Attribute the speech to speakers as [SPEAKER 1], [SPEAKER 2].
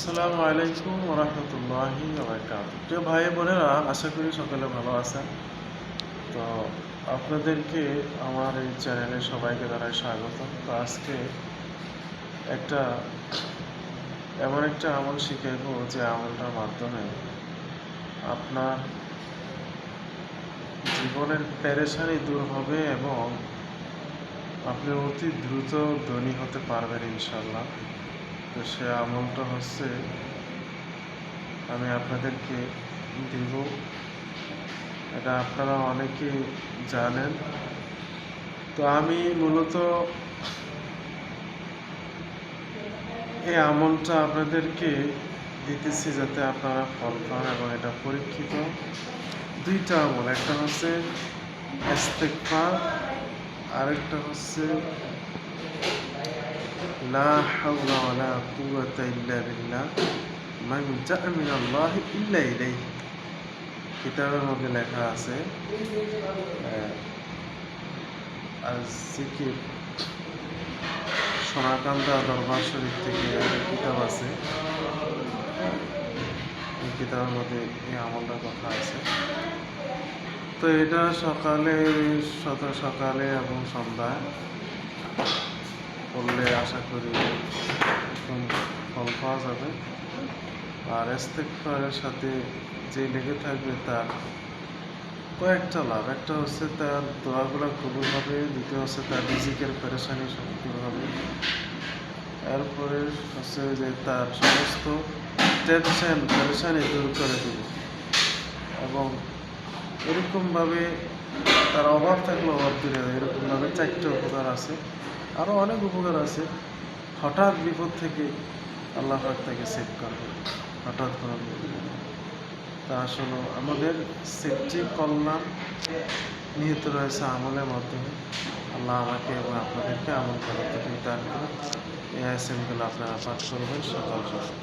[SPEAKER 1] আসসালামু আলাইকুম রহমতুল্লাহি প্রিয় ভাই বোনেরা, আশা করি সকলে ভালো আছেন। তো আপনাদেরকে আমার এই চ্যানেলে সবাইকে জানাই স্বাগত। তো আজকে একটা, এমন একটা আমল শিখাইব যে আমলটার মাধ্যমে আপনার জীবনের পেরেশানি দূর হবে এবং আপনি অতি দ্রুত ধনী হতে পারবেন ইনশাল্লাহ তো সে আমলটা হচ্ছে, আমি আপনাদেরকে দিব। এটা আপনারা অনেকে জানেন। তো আমি মূলত এই আমলটা আপনাদেরকে দিতেছি যাতে আপনারা ফল পান এবং এটা পরীক্ষিত। দুইটা আমল, একটা হচ্ছে আরেকটা হচ্ছে লা হাওলা ওয়ালা কুওয়াতা ইল্লা বিল্লাহ মান জাআ মিনাল্লাহি ইল্লা ইলাইহি কিতাবের মধ্যে লেখা আছে জিকির সোনাকান্দা দরবার শরীফ থেকে কিতাব আছে। এই কিতাবের মধ্যে এই আমলটার কথা আছে। তো এটা সকালে সকালে এবং সন্ধ্যায় আশা করি এরকম ফল পাওয়া যাবে। আর ইস্তেগফারের সাথে যে লেগে থাকবে তার কয়েকটা লাভ। একটা হচ্ছে তার দোয়াগুলো কবুল হবে, দ্বিতীয় হচ্ছে তার রিজিকের পেরেশানি দূর হবে। এরপরে হচ্ছে যে তার সমস্ত টেনশন পেরেশানি দূর করে দেবে। এবং এরকমভাবে তার অভাব থাকলে অভাব দূরে এরকমভাবে চারটে উপকার আছে। আরও অনেক উপকার আছে। হঠাৎ বিপদ থেকে আল্লাহ তাকে সেভ করবে হঠাৎ কোনো তা আসলে আমাদের সেফটি কল্যাণ নিহিত রয়েছে আমলের মাধ্যমে। আল্লাহ আমাকে এবং আপনাদেরকে আমল করার তফিক দান করে এই আইসেমগুলো আপনারা পাঠ করবেন। সকাল সকাল।